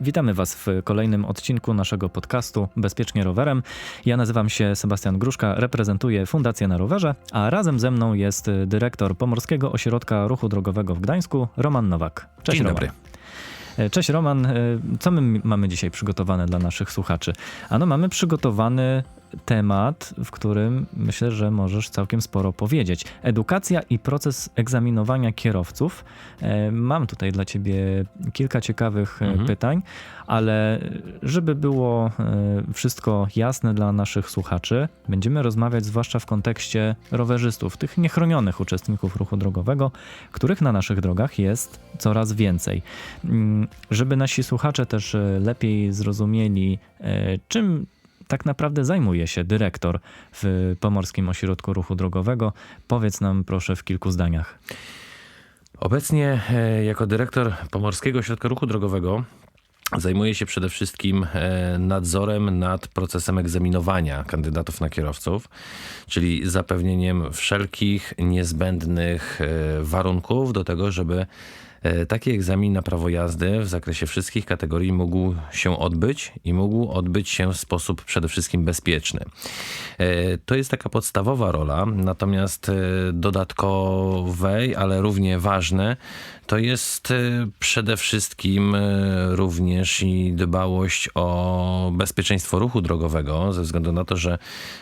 Witamy Was w kolejnym odcinku naszego podcastu Bezpiecznie Rowerem. Ja nazywam się Sebastian Gruszka, reprezentuję Fundację na Rowerze, a razem ze mną jest dyrektor Pomorskiego Ośrodka Ruchu Drogowego w Gdańsku, Roman Nowak. Cześć Dzień Roman. dobry. E, Cześć Roman, E, co my mamy dzisiaj przygotowane dla naszych słuchaczy? Ano mamy przygotowany temat, w którym myślę, że możesz całkiem sporo powiedzieć. Edukacja i proces egzaminowania kierowców. E, Mam tutaj dla ciebie kilka ciekawych e, Mhm. pytań, ale żeby było e, wszystko jasne dla naszych słuchaczy, będziemy rozmawiać zwłaszcza w kontekście rowerzystów, tych niechronionych uczestników ruchu drogowego, których na naszych drogach jest coraz więcej. Mm, Żeby nasi słuchacze też lepiej zrozumieli, czym tak naprawdę zajmuje się dyrektor w Pomorskim Ośrodku Ruchu Drogowego, powiedz nam proszę w kilku zdaniach. Obecnie e, jako dyrektor Pomorskiego Ośrodka Ruchu Drogowego zajmuję się przede wszystkim e, nadzorem nad procesem egzaminowania kandydatów na kierowców, czyli zapewnieniem wszelkich niezbędnych e, warunków do tego, żeby taki egzamin na prawo jazdy w zakresie wszystkich kategorii mógł się odbyć i mógł odbyć się w sposób przede wszystkim bezpieczny. E, To jest taka podstawowa rola, natomiast e, dodatkowej, ale równie ważne, to jest e, przede wszystkim e, również i dbałość o bezpieczeństwo ruchu drogowego, ze względu na to, że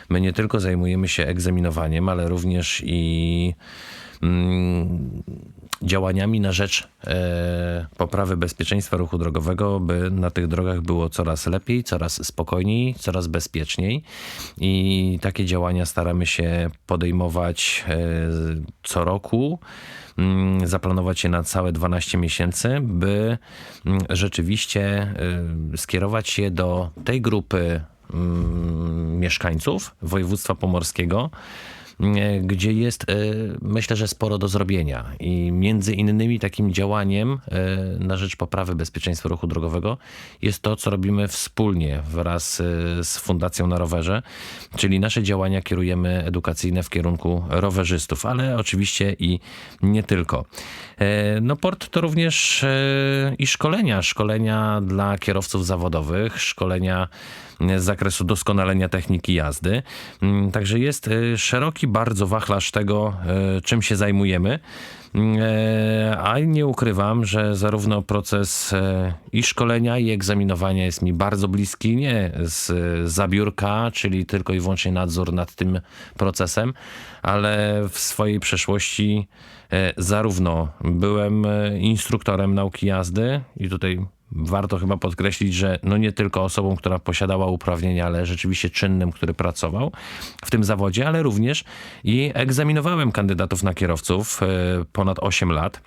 my nie tylko zajmujemy się egzaminowaniem, ale również i mm, działaniami na rzecz e, poprawy bezpieczeństwa ruchu drogowego, by na tych drogach było coraz lepiej, coraz spokojniej, coraz bezpieczniej. I takie działania staramy się podejmować e, co roku. mm, Zaplanować je na całe 12 miesięcy, by mm, rzeczywiście e, skierować się do tej grupy mm, mieszkańców województwa pomorskiego, gdzie jest, e, myślę, że sporo do zrobienia. I między innymi takim działaniem e, na rzecz poprawy bezpieczeństwa ruchu drogowego jest to, co robimy wspólnie wraz e, z Fundacją na Rowerze, czyli nasze działania kierujemy edukacyjne w kierunku rowerzystów, ale oczywiście i nie tylko. E, No port to również e, i szkolenia, szkolenia dla kierowców zawodowych, szkolenia z zakresu doskonalenia techniki jazdy. Mm, Także jest e, szeroki bardzo wachlarz tego, e, czym się zajmujemy. Mm, e, A nie ukrywam, że zarówno proces e, i szkolenia, i egzaminowania jest mi bardzo bliski, nie z e, zabiórka, czyli tylko i wyłącznie nadzór nad tym procesem, ale w swojej przeszłości e, zarówno byłem instruktorem nauki jazdy i tutaj warto chyba podkreślić, że no nie tylko osobą, która posiadała uprawnienia, ale rzeczywiście czynnym, który pracował w tym zawodzie, ale również i egzaminowałem kandydatów na kierowców e, ponad 8 lat.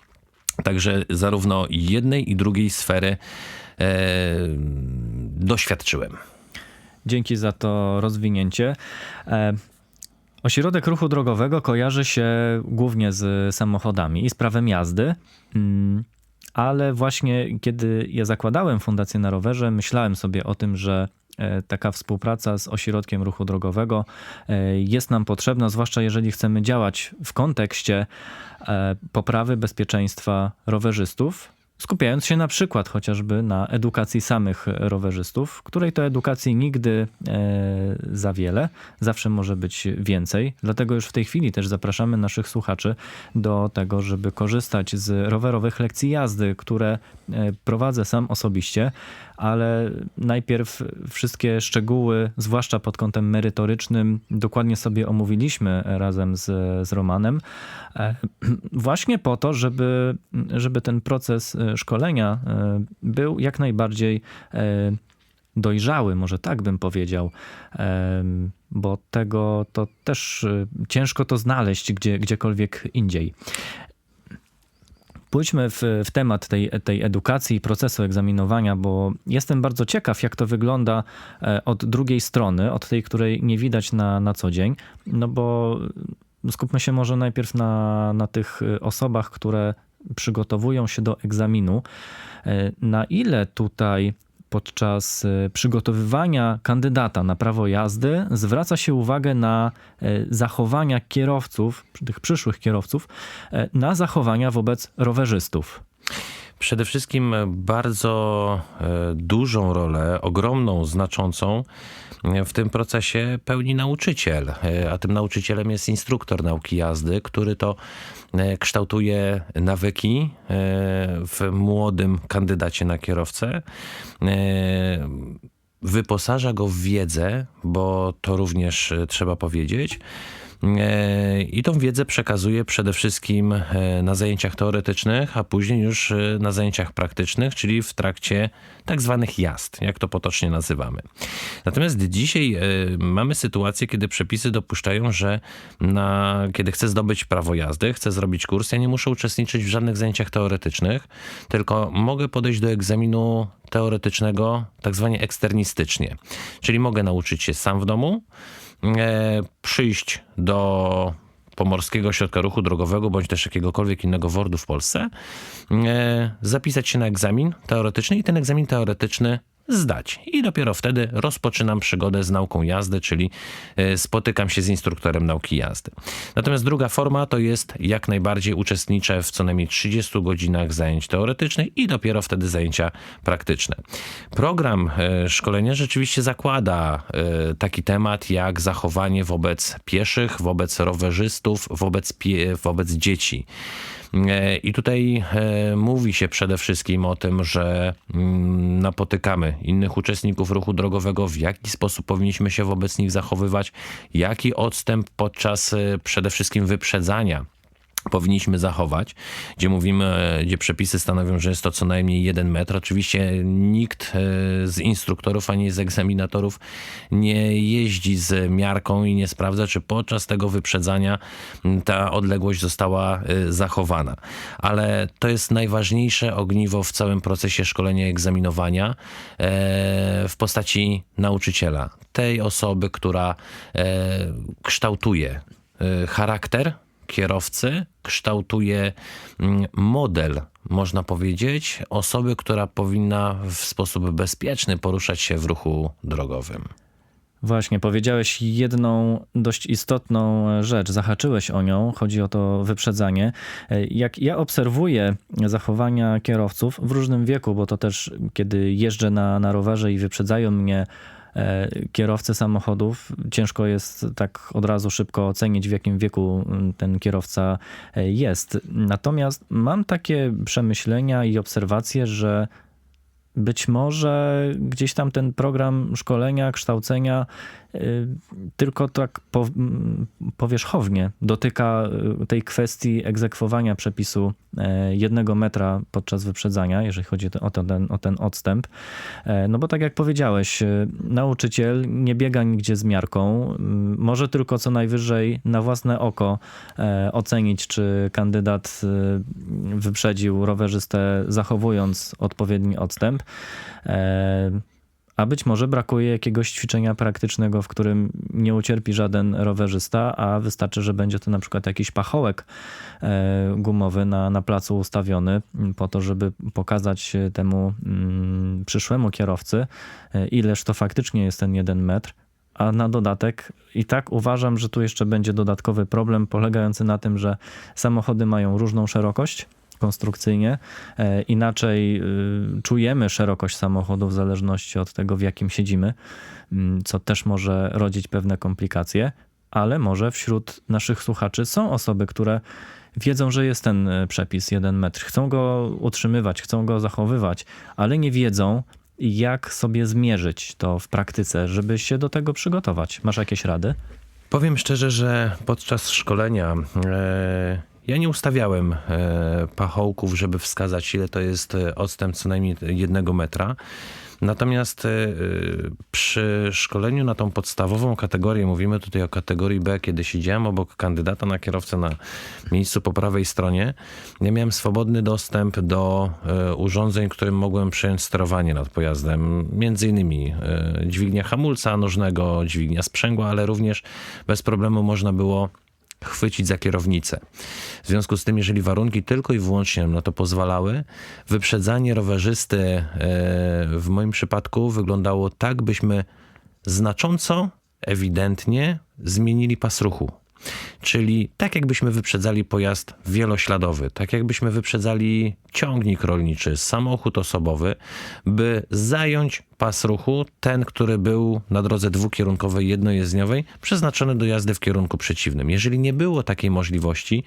Także zarówno jednej i drugiej sfery e, doświadczyłem. Dzięki za to rozwinięcie. E, Ośrodek ruchu drogowego kojarzy się głównie z samochodami i z prawem jazdy. Ale właśnie kiedy ja zakładałem Fundację na rowerze, myślałem sobie o tym, że e, taka współpraca z ośrodkiem ruchu drogowego e, jest nam potrzebna, zwłaszcza jeżeli chcemy działać w kontekście e, poprawy bezpieczeństwa rowerzystów, skupiając się na przykład chociażby na edukacji samych rowerzystów, której to edukacji nigdy e, za wiele, zawsze może być więcej. Dlatego już w tej chwili też zapraszamy naszych słuchaczy do tego, żeby korzystać z rowerowych lekcji jazdy, które e, prowadzę sam osobiście, ale najpierw wszystkie szczegóły, zwłaszcza pod kątem merytorycznym, dokładnie sobie omówiliśmy razem z, z Romanem. E, Właśnie po to, żeby, żeby ten proces szkolenia e, był jak najbardziej e, dojrzały, może tak bym powiedział, Em, bo tego to też e, ciężko to znaleźć gdzie, gdziekolwiek indziej. Pójdźmy w, w temat tej, tej edukacji i procesu egzaminowania, bo jestem bardzo ciekaw, jak to wygląda e, od drugiej strony, od tej, której nie widać na, na co dzień. No bo skupmy się może najpierw na, na tych e, osobach, które przygotowują się do egzaminu. E, Na ile tutaj podczas e, przygotowywania kandydata na prawo jazdy zwraca się uwagę na e, zachowania kierowców, tych przyszłych kierowców, na zachowania wobec rowerzystów. Przede wszystkim bardzo dużą rolę, ogromną, znaczącą w tym procesie pełni nauczyciel, a tym nauczycielem jest instruktor nauki jazdy, który to kształtuje nawyki e, w młodym kandydacie na kierowcę. E, Wyposaża go w wiedzę, bo to również e, trzeba powiedzieć. E, I tą wiedzę przekazuje przede wszystkim e, na zajęciach teoretycznych, a później już e, na zajęciach praktycznych, czyli w trakcie tak zwanych jazd, jak to potocznie nazywamy. Natomiast dzisiaj mamy sytuację, kiedy przepisy dopuszczają, że na, kiedy chcę zdobyć prawo jazdy, chcę zrobić kurs, ja nie muszę uczestniczyć w żadnych zajęciach teoretycznych, tylko mogę podejść do egzaminu teoretycznego tak zwanie eksternistycznie. Czyli mogę nauczyć się sam w domu, przyjść do Pomorskiego Ośrodka Ruchu Drogowego bądź też jakiegokolwiek innego WORD-u w Polsce, e, zapisać się na egzamin teoretyczny i ten egzamin teoretyczny zdać. I dopiero wtedy rozpoczynam przygodę z nauką jazdy, czyli e, spotykam się z instruktorem nauki jazdy. Natomiast druga forma to jest jak najbardziej uczestniczę w co najmniej 30 godzinach zajęć teoretycznych i dopiero wtedy zajęcia praktyczne. Program e, szkolenia rzeczywiście zakłada e, taki temat jak zachowanie wobec pieszych, wobec rowerzystów, wobec, wobec dzieci. E, I tutaj e, mówi się przede wszystkim o tym, że mm, napotykamy innych uczestników ruchu drogowego, w jaki sposób powinniśmy się wobec nich zachowywać, jaki odstęp podczas e, przede wszystkim wyprzedzania powinniśmy zachować, gdzie mówimy, gdzie przepisy stanowią, że jest to co najmniej jeden metr. Oczywiście nikt e, z instruktorów ani z egzaminatorów nie jeździ z miarką i nie sprawdza, czy podczas tego wyprzedzania ta odległość została e, zachowana. Ale to jest najważniejsze ogniwo w całym procesie szkolenia i egzaminowania e, w postaci nauczyciela. Tej osoby, która kształtuje charakter kierowcy kształtuje mm, model, można powiedzieć, osoby, która powinna w sposób bezpieczny poruszać się w ruchu drogowym. Właśnie, powiedziałeś jedną dość istotną rzecz, zahaczyłeś o nią, chodzi o to wyprzedzanie. Jak ja obserwuję zachowania kierowców w różnym wieku, bo to też kiedy jeżdżę na, na rowerze i wyprzedzają mnie e, kierowcy samochodów, ciężko jest tak od razu szybko ocenić, w jakim wieku mm, ten kierowca e, jest. Natomiast mam takie przemyślenia i obserwacje, że być może gdzieś tam ten program szkolenia, kształcenia tylko tak powierzchownie dotyka y, tej kwestii egzekwowania przepisu e, jednego metra podczas wyprzedzania, jeżeli chodzi o ten, o ten odstęp. E, No bo tak jak powiedziałeś, y, nauczyciel nie biega nigdzie z miarką, może tylko co najwyżej na własne oko e, ocenić, czy kandydat y, wyprzedził rowerzystę zachowując odpowiedni odstęp. A być może brakuje jakiegoś ćwiczenia praktycznego, w którym nie ucierpi żaden rowerzysta, a wystarczy, że będzie to na przykład jakiś pachołek e, gumowy na, na placu ustawiony, m, po to, żeby pokazać temu mm, przyszłemu kierowcy, e, ileż to faktycznie jest ten jeden metr. A na dodatek i tak uważam, że tu jeszcze będzie dodatkowy problem polegający na tym, że samochody mają różną szerokość konstrukcyjnie. E, Inaczej y, czujemy szerokość samochodu w zależności od tego, w jakim siedzimy, mm, co też może rodzić pewne komplikacje, ale może wśród naszych słuchaczy są osoby, które wiedzą, że jest ten e, przepis 1 metr, chcą go utrzymywać, chcą go zachowywać, ale nie wiedzą, jak sobie zmierzyć to w praktyce, żeby się do tego przygotować. Masz jakieś rady? Powiem szczerze, że podczas szkolenia e, ja nie ustawiałem e, pachołków, żeby wskazać, ile to jest e, odstęp co najmniej jednego metra. Natomiast e, przy szkoleniu na tą podstawową kategorię, mówimy tutaj o kategorii B, kiedy siedziałem obok kandydata na kierowcę na miejscu po prawej stronie, ja miałem swobodny dostęp do urządzeń, którym mogłem przejąć sterowanie nad pojazdem. Między innymi dźwignia hamulca nożnego, dźwignia sprzęgła, ale również bez problemu można było chwycić za kierownicę. W związku z tym, jeżeli warunki tylko i wyłącznie nam na to pozwalały, wyprzedzanie rowerzysty e, w moim przypadku wyglądało tak, byśmy znacząco, ewidentnie zmienili pas ruchu. Czyli tak jakbyśmy wyprzedzali pojazd wielośladowy, tak jakbyśmy wyprzedzali ciągnik rolniczy, samochód osobowy, by zająć pas ruchu, ten, który był na drodze dwukierunkowej, jednojezdniowej, przeznaczony do jazdy w kierunku przeciwnym. Jeżeli nie było takiej możliwości,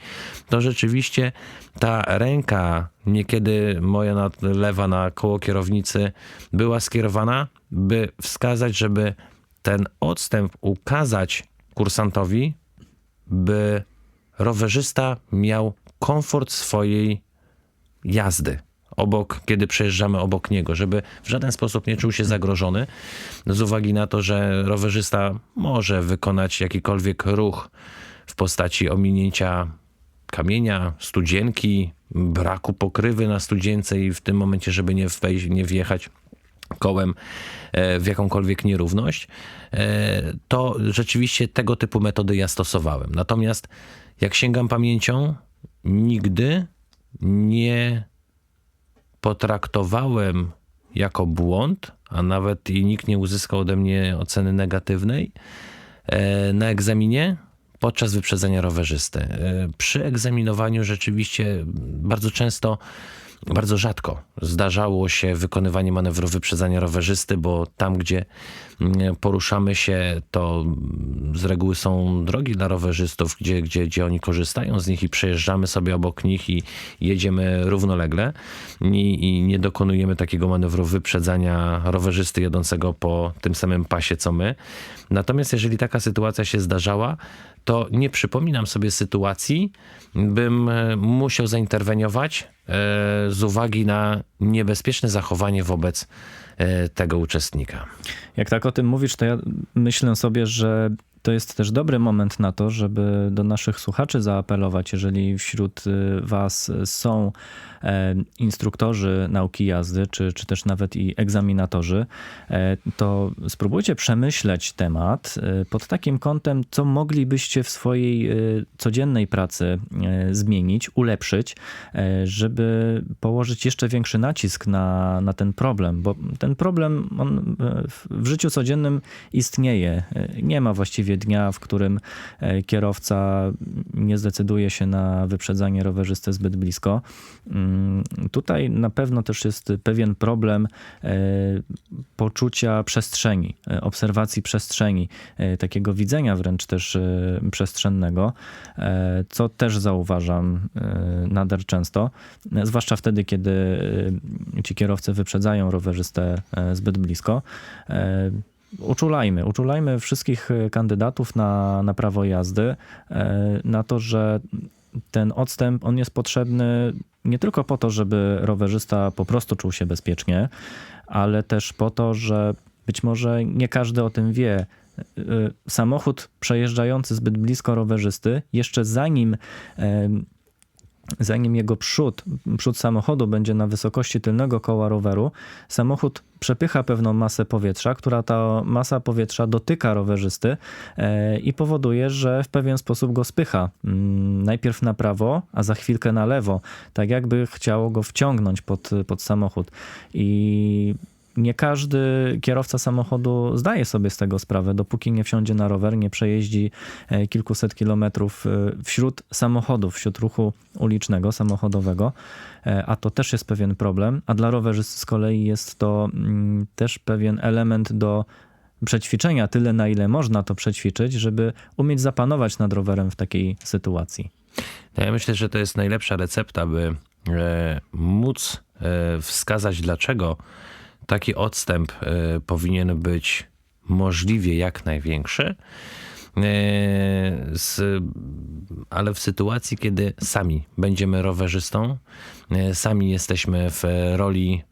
to rzeczywiście ta ręka, niekiedy moja lewa na koło kierownicy, była skierowana, by wskazać, żeby ten odstęp ukazać kursantowi, by rowerzysta miał komfort swojej jazdy obok, kiedy przejeżdżamy obok niego, żeby w żaden sposób nie czuł się zagrożony, z uwagi na to, że rowerzysta może wykonać jakikolwiek ruch w postaci ominięcia kamienia, studzienki, braku pokrywy na studzience i w tym momencie, żeby nie, wejść, nie wjechać kołem e, w jakąkolwiek nierówność, e, to rzeczywiście tego typu metody ja stosowałem. Natomiast jak sięgam pamięcią, nigdy nie potraktowałem jako błąd, a nawet i nikt nie uzyskał ode mnie oceny negatywnej e, na egzaminie podczas wyprzedzenia rowerzysty. Przy egzaminowaniu rzeczywiście bardzo często, bardzo rzadko zdarzało się wykonywanie manewru wyprzedzania rowerzysty, bo tam, gdzie poruszamy się, to mm, z reguły są drogi dla rowerzystów, gdzie, gdzie, gdzie oni korzystają z nich i przejeżdżamy sobie obok nich i jedziemy równolegle i, i nie dokonujemy takiego manewru wyprzedzania rowerzysty jadącego po tym samym pasie co my. Natomiast jeżeli taka sytuacja się zdarzała, to nie przypominam sobie sytuacji, bym e, musiał zainterweniować e, z uwagi na niebezpieczne zachowanie wobec tego uczestnika. Jak tak o tym mówisz, to ja myślę sobie, że to jest też dobry moment na to, żeby do naszych słuchaczy zaapelować, jeżeli wśród y, Was są e, instruktorzy nauki jazdy, czy, czy też nawet i egzaminatorzy, e, to spróbujcie przemyśleć temat e, pod takim kątem, co moglibyście w swojej e, codziennej pracy e, zmienić, ulepszyć, e, żeby położyć jeszcze większy nacisk na, na ten problem, bo ten problem on e, w- życiu codziennym istnieje. E, Nie ma właściwie dnia, w którym e, kierowca nie zdecyduje się na wyprzedzanie rowerzysty zbyt blisko. Tutaj na pewno też jest pewien problem e, poczucia przestrzeni, e, obserwacji przestrzeni, e, takiego widzenia wręcz też przestrzennego, co też zauważam nader często, zwłaszcza wtedy, kiedy ci kierowcy wyprzedzają rowerzystę zbyt blisko. Uczulajmy, uczulajmy wszystkich kandydatów na, na prawo jazdy, na to, że ten odstęp on jest potrzebny nie tylko po to, żeby rowerzysta po prostu czuł się bezpiecznie, ale też po to, że być może nie każdy o tym wie. Y, Samochód przejeżdżający zbyt blisko rowerzysty, jeszcze zanim zanim jego przód, przód samochodu będzie na wysokości tylnego koła roweru, samochód przepycha pewną masę powietrza, która ta masa powietrza dotyka rowerzysty e, i powoduje, że w pewien sposób go spycha. Mm, Najpierw na prawo, a za chwilkę na lewo, tak jakby chciało go wciągnąć pod, pod samochód. I nie każdy kierowca samochodu zdaje sobie z tego sprawę, dopóki nie wsiądzie na rower, nie przejeździ e, kilkuset kilometrów e, wśród samochodów, wśród ruchu ulicznego, samochodowego, E, a to też jest pewien problem, a dla rowerzysty z kolei jest to mm, też pewien element do przećwiczenia, tyle na ile można to przećwiczyć, żeby umieć zapanować nad rowerem w takiej sytuacji. No Ja myślę, że to jest najlepsza recepta, by móc wskazać, dlaczego taki odstęp e, powinien być możliwie jak największy. E, z, ale w sytuacji, kiedy sami będziemy rowerzystą, e, sami jesteśmy w roli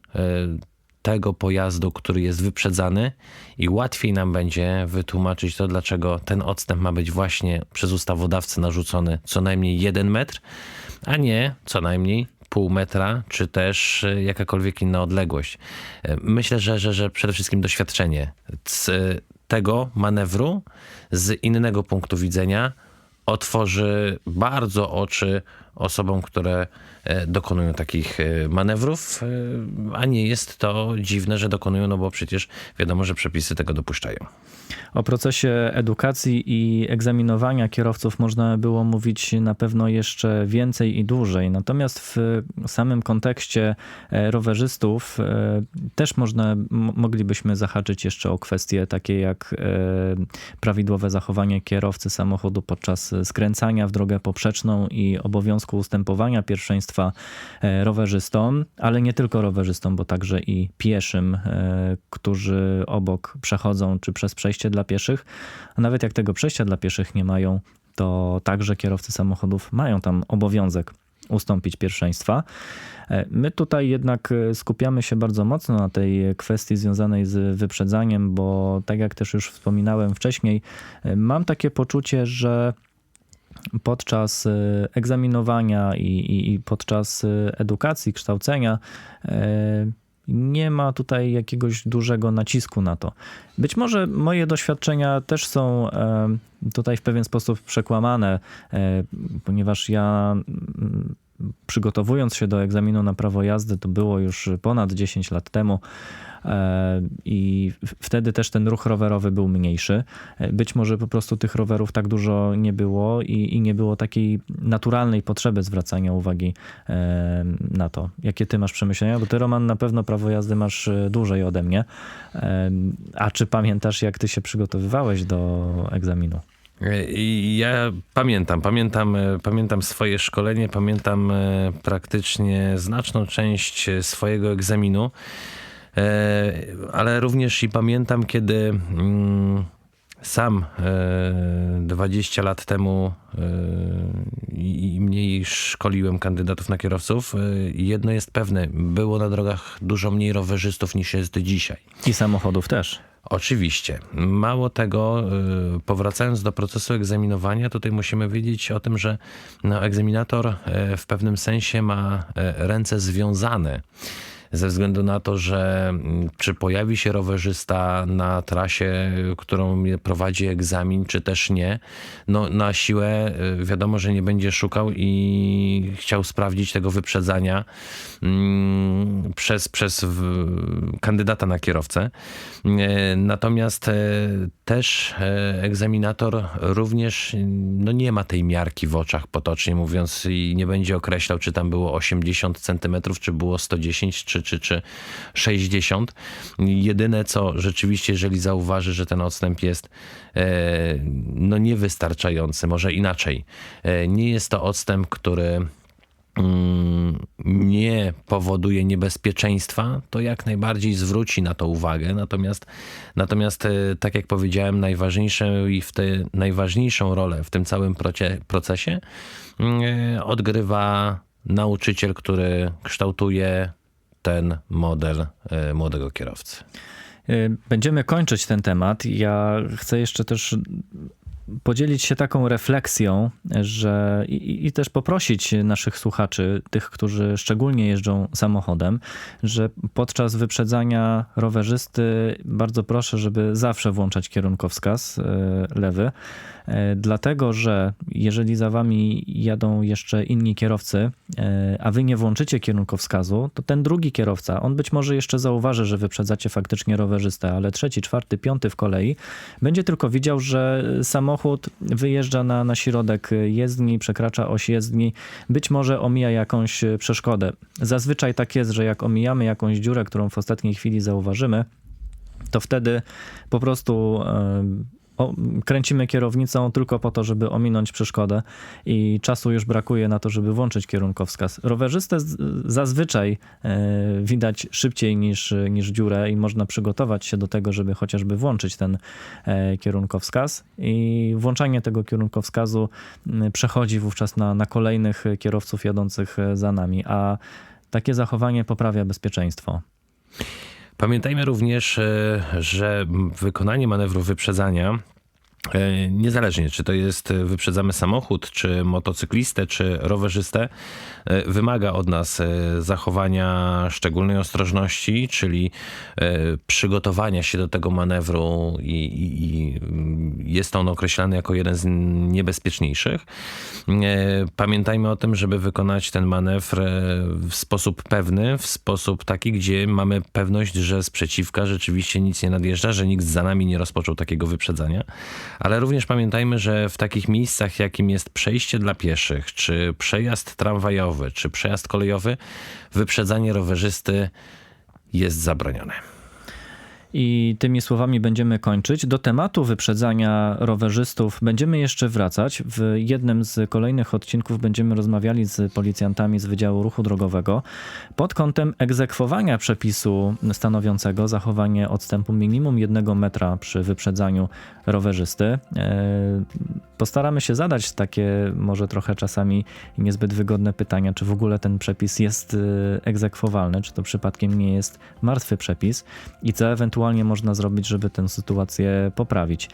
tego pojazdu, który jest wyprzedzany i łatwiej nam będzie wytłumaczyć to, dlaczego ten odstęp ma być właśnie przez ustawodawcę narzucony co najmniej jeden metr, a nie co najmniej pół metra, czy też e, jakakolwiek inna odległość. E, Myślę, że, że, że przede wszystkim doświadczenie c- tego manewru z innego punktu widzenia otworzy bardzo oczy osobom, które e, dokonują takich e, manewrów, e, a nie jest to dziwne, że dokonują, no bo przecież wiadomo, że przepisy tego dopuszczają. O procesie edukacji i egzaminowania kierowców można było mówić na pewno jeszcze więcej i dłużej. Natomiast w samym kontekście rowerzystów też można, moglibyśmy zahaczyć jeszcze o kwestie takie jak prawidłowe zachowanie kierowcy samochodu podczas skręcania w drogę poprzeczną i obowiązku ustępowania pierwszeństwa e, rowerzystom, ale nie tylko rowerzystom, bo także i pieszym, e, którzy obok przechodzą czy przez przejście dla pieszych. A nawet jak tego przejścia dla pieszych nie mają, to także kierowcy samochodów mają tam obowiązek ustąpić pierwszeństwa. E, My tutaj jednak skupiamy się bardzo mocno na tej kwestii związanej z wyprzedzaniem, bo tak jak też już wspominałem wcześniej, mam takie poczucie, że podczas e, egzaminowania i, i, i podczas e, edukacji, kształcenia e, nie ma tutaj jakiegoś dużego nacisku na to. Być może moje doświadczenia też są tutaj w pewien sposób przekłamane, ponieważ ja mm, przygotowując się do egzaminu na prawo jazdy, to było już ponad 10 lat temu e, i wtedy też ten ruch rowerowy był mniejszy. E, Być może po prostu tych rowerów tak dużo nie było i, i nie było takiej naturalnej potrzeby zwracania uwagi e, na to. Jakie ty masz przemyślenia? Bo ty, Roman, na pewno prawo jazdy masz dłużej ode mnie. A czy pamiętasz, jak ty się przygotowywałeś do egzaminu? I ja pamiętam, pamiętam, e, pamiętam swoje szkolenie, pamiętam e, praktycznie znaczną część e, swojego egzaminu, E, ale również i pamiętam, kiedy mm, sam e, 20 lat temu e, i mniej szkoliłem kandydatów na kierowców. E, Jedno jest pewne, było na drogach dużo mniej rowerzystów niż jest dzisiaj. I samochodów też. Oczywiście. Mało tego, y, powracając do procesu egzaminowania, tutaj musimy wiedzieć o tym, że no, egzaminator y, w pewnym sensie ma y, ręce związane. Ze względu na to, że mm, czy pojawi się rowerzysta na trasie, y, którą prowadzi egzamin, czy też nie, no na siłę y, wiadomo, że nie będzie szukał i chciał sprawdzić tego wyprzedzania mm, przez, przez kandydata na kierowcę. E, Natomiast e, też egzaminator również no nie ma tej miarki w oczach, potocznie mówiąc, i nie będzie określał, czy tam było 80 centymetrów, czy było 110, czy, czy, czy 60. Jedyne co rzeczywiście, jeżeli zauważy, że ten odstęp jest e, no niewystarczający, może inaczej, e, nie jest to odstęp, który mm, nie powoduje niebezpieczeństwa, to jak najbardziej zwróci na to uwagę. Natomiast, natomiast e, tak jak powiedziałem, najważniejszą i w te, najważniejszą rolę w tym całym procesie mm, odgrywa nauczyciel, który kształtuje ten model e, młodego kierowcy. Y, Będziemy kończyć ten temat. Ja chcę jeszcze też podzielić się taką refleksją, że i, i też poprosić naszych słuchaczy, tych, którzy szczególnie jeżdżą samochodem, że podczas wyprzedzania rowerzysty bardzo proszę, żeby zawsze włączać kierunkowskaz y, lewy, y, dlatego że jeżeli za wami jadą jeszcze inni kierowcy, y, a wy nie włączycie kierunkowskazu, to ten drugi kierowca, on być może jeszcze zauważy, że wyprzedzacie faktycznie rowerzystę, ale trzeci, czwarty, piąty w kolei będzie tylko widział, że samochód wyjeżdża na, na środek jezdni, przekracza oś jezdni, być może omija jakąś przeszkodę. Zazwyczaj tak jest, że jak omijamy jakąś dziurę, którą w ostatniej chwili zauważymy, to wtedy po prostu o, kręcimy kierownicą tylko po to, żeby ominąć przeszkodę i czasu już brakuje na to, żeby włączyć kierunkowskaz. Rowerzystę z- zazwyczaj e, widać szybciej niż, niż dziurę i można przygotować się do tego, żeby chociażby włączyć ten e, kierunkowskaz i włączanie tego kierunkowskazu przechodzi wówczas na, na kolejnych kierowców jadących za nami, a takie zachowanie poprawia bezpieczeństwo. Pamiętajmy również, e, że wykonanie manewru wyprzedzania Niezależnie, czy to jest e, wyprzedzamy samochód, czy motocyklistę, czy rowerzystę, e, wymaga od nas e, zachowania szczególnej ostrożności, czyli e, przygotowania się do tego manewru i, i, i mm, jest on określany jako jeden z niebezpieczniejszych. E, Pamiętajmy o tym, żeby wykonać ten manewr e, w sposób pewny, w sposób taki, gdzie mamy pewność, że z przeciwka rzeczywiście nic nie nadjeżdża, że nikt za nami nie rozpoczął takiego wyprzedzania. Ale również pamiętajmy, że w takich miejscach, jakim jest przejście dla pieszych, czy przejazd tramwajowy, czy przejazd kolejowy, wyprzedzanie rowerzysty jest zabronione. I tymi słowami będziemy kończyć. Do tematu wyprzedzania rowerzystów będziemy jeszcze wracać. W jednym z kolejnych odcinków będziemy rozmawiali z policjantami z Wydziału Ruchu Drogowego pod kątem egzekwowania przepisu stanowiącego zachowanie odstępu minimum jednego metra przy wyprzedzaniu rowerzysty. Postaramy się zadać takie może trochę czasami niezbyt wygodne pytania, czy w ogóle ten przepis jest e, egzekwowalny, czy to przypadkiem nie jest martwy przepis i co ewentualnie można zrobić, żeby tę sytuację poprawić.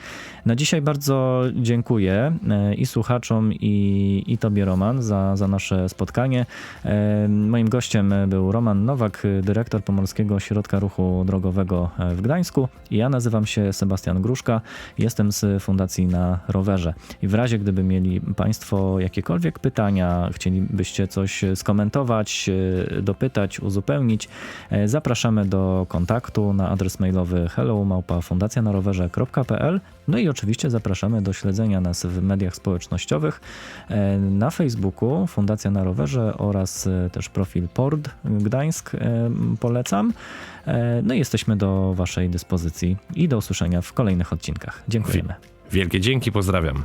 Na dzisiaj bardzo dziękuję e, i słuchaczom, i, i Tobie, Roman, za, za nasze spotkanie. E, Moim gościem był Roman Nowak, dyrektor Pomorskiego Ośrodka Ruchu Drogowego w Gdańsku. Ja nazywam się Sebastian Gruszka, jestem z Fundacji na Rowerze. I w razie, gdyby mieli Państwo jakiekolwiek pytania, chcielibyście coś skomentować, e, dopytać, uzupełnić, e, zapraszamy do kontaktu na adres mailowy hello@fundacjanarowerze.pl. No i oczywiście zapraszamy do śledzenia nas w mediach społecznościowych e, na Facebooku Fundacja na Rowerze oraz też profil Pord Gdańsk polecam. No i jesteśmy do Waszej dyspozycji i do usłyszenia w kolejnych odcinkach. Dziękujemy. Wielkie dzięki, pozdrawiam.